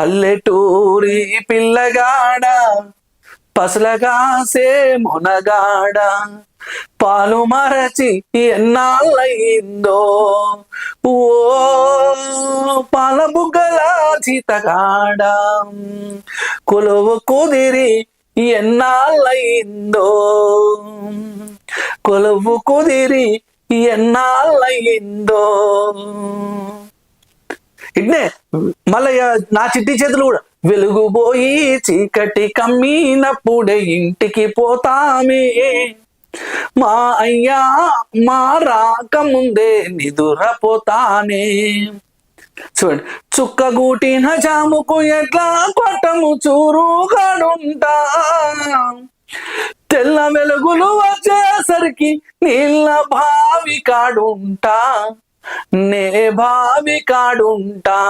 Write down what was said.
పల్లెటూరి పిల్లగాడ పసలగాసే మునగాడ పాలు మరచి ఎన్నాళ్ళయిందో. ఓ పాల చితగాడ కొలువు కుదిరి ఎన్నాళ్ళయిందో. కొలువు కుదిరి ఎన్నాళ్ళయిందో. ఇట్నే. మళ్ళీ నా చిట్టి చేతులు కూడా వెలుగుపోయి చీకటి కమ్మినప్పుడే ఇంటికి పోతామే. మా అయ్యా మా రాకముందే నిదురపోతానే. చూడండి చుక్కగూటిన జాముకు ఎట్లా కొట్టము చూరుగాడుంటా. తెల్ల వెలుగులు వచ్చేసరికి నీళ్ళ బావి కాడుంటా. నే భావి కాడుంటా.